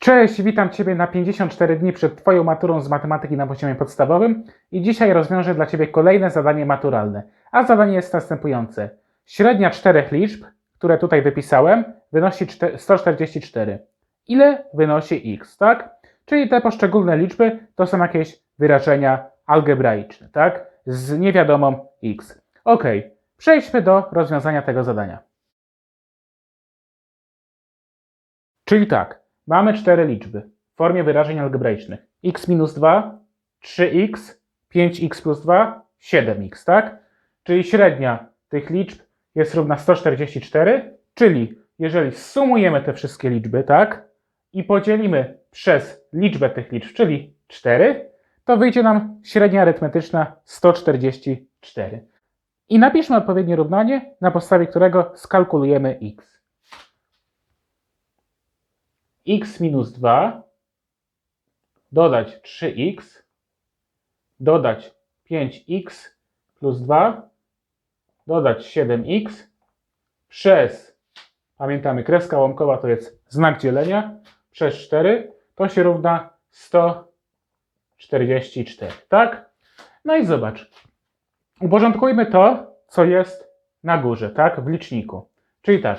Cześć, witam Ciebie na 54 dni przed Twoją maturą z matematyki na poziomie podstawowym i dzisiaj rozwiążę dla Ciebie kolejne zadanie maturalne. A zadanie jest następujące. Średnia czterech liczb, które tutaj wypisałem, wynosi czte- 144. Ile wynosi x, tak? Czyli te poszczególne liczby to są jakieś wyrażenia algebraiczne, tak? Z niewiadomą x. Ok, przejdźmy do rozwiązania tego zadania. Czyli tak, mamy cztery liczby w formie wyrażeń algebraicznych. x minus 2, 3x, 5x plus 2, 7x, tak? Czyli średnia tych liczb jest równa 144, czyli jeżeli sumujemy te wszystkie liczby, tak? I podzielimy przez liczbę tych liczb, czyli 4, to wyjdzie nam średnia arytmetyczna 144. I napiszmy odpowiednie równanie, na podstawie którego skalkulujemy x x minus 2 dodać 3x dodać 5x plus 2 dodać 7x przez, pamiętamy, kreska łamkowa to jest znak dzielenia, przez 4 to się równa 144, tak? No i zobacz, uporządkujmy to, co jest na górze, tak, w liczniku. Czyli tak,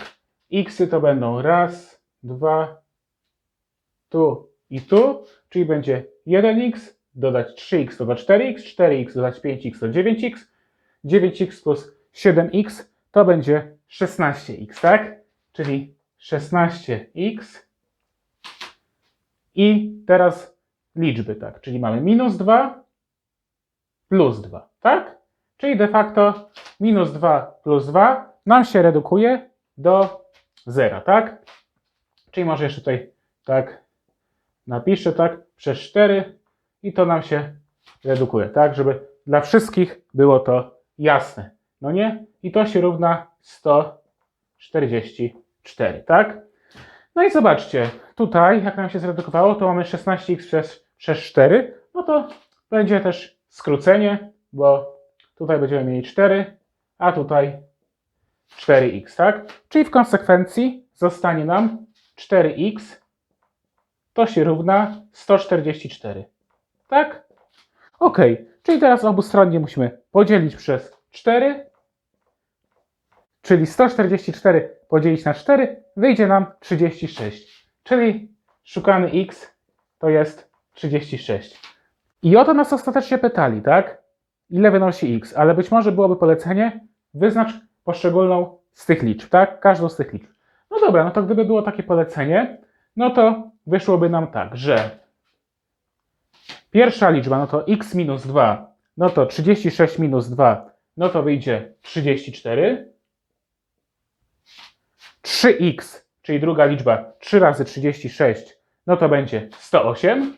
xy to będą raz, dwa, tu i tu, czyli będzie 1x dodać 3x to 4x, 4x dodać 5x to 9x, 9x plus 7x to będzie 16x, tak? Czyli 16x i teraz liczby, tak? Czyli mamy minus 2 plus 2, tak? Czyli de facto minus 2 plus 2 nam się redukuje do 0, tak? Czyli może jeszcze tutaj tak napiszę tak przez 4 i to nam się redukuje, tak, żeby dla wszystkich było to jasne. No nie? I to się równa 144, tak? No i zobaczcie, tutaj jak nam się zredukowało, to mamy 16x przez, przez 4, no to będzie też skrócenie, bo tutaj będziemy mieli 4, a tutaj 4x, tak? Czyli w konsekwencji zostanie nam 4x to się równa 144. Tak? Ok, czyli teraz obustronnie musimy podzielić przez 4, czyli 144 podzielić na 4, wyjdzie nam 36. Czyli szukany x to jest 36. I o to nas ostatecznie pytali, tak? Ile wynosi x? Ale być może byłoby polecenie, wyznacz poszczególną z tych liczb, tak? Każdą z tych liczb. No dobra, no to gdyby było takie polecenie, no to wyszłoby nam tak, że pierwsza liczba, no to x minus 2, no to 36 minus 2, no to wyjdzie 34. 3x, czyli druga liczba, 3 razy 36, no to będzie 108.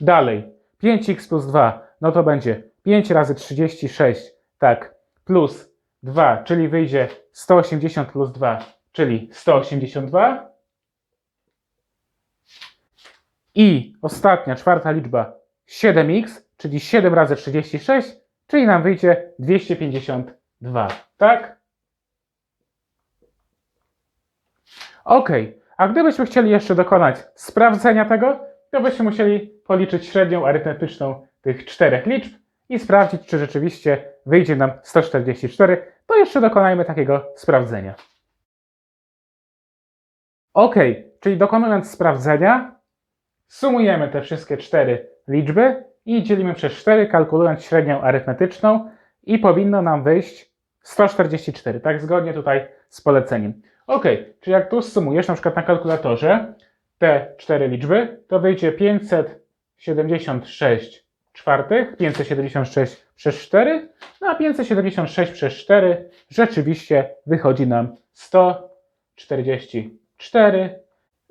Dalej, 5x plus 2, no to będzie 5 razy 36, tak, plus 2, czyli wyjdzie 180 plus 2, czyli 182. I ostatnia, czwarta liczba 7x, czyli 7 razy 36, czyli nam wyjdzie 252. Tak? Ok, a gdybyśmy chcieli jeszcze dokonać sprawdzenia tego, to byśmy musieli policzyć średnią arytmetyczną tych czterech liczb i sprawdzić, czy rzeczywiście wyjdzie nam 144. To jeszcze dokonajmy takiego sprawdzenia. Ok, czyli dokonując sprawdzenia, sumujemy te wszystkie cztery liczby i dzielimy przez 4, kalkulując średnią arytmetyczną i powinno nam wyjść 144, tak zgodnie tutaj z poleceniem. Ok, czyli jak tu sumujesz na przykład na kalkulatorze te cztery liczby, to wyjdzie 576 czwartych, 576 przez 4, no a 576 przez 4 rzeczywiście wychodzi nam 144. 4.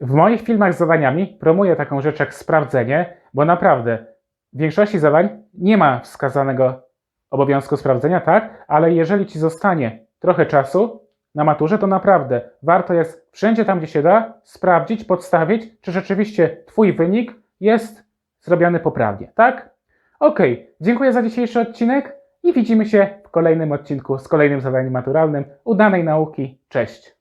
W moich filmach z zadaniami promuję taką rzecz jak sprawdzenie, bo naprawdę w większości zadań nie ma wskazanego obowiązku sprawdzenia, tak? Ale jeżeli ci zostanie trochę czasu na maturze, to naprawdę warto jest wszędzie tam, gdzie się da, sprawdzić, podstawić, czy rzeczywiście Twój wynik jest zrobiony poprawnie, tak? Ok, dziękuję za dzisiejszy odcinek i widzimy się w kolejnym odcinku z kolejnym zadaniem maturalnym. Udanej nauki, cześć!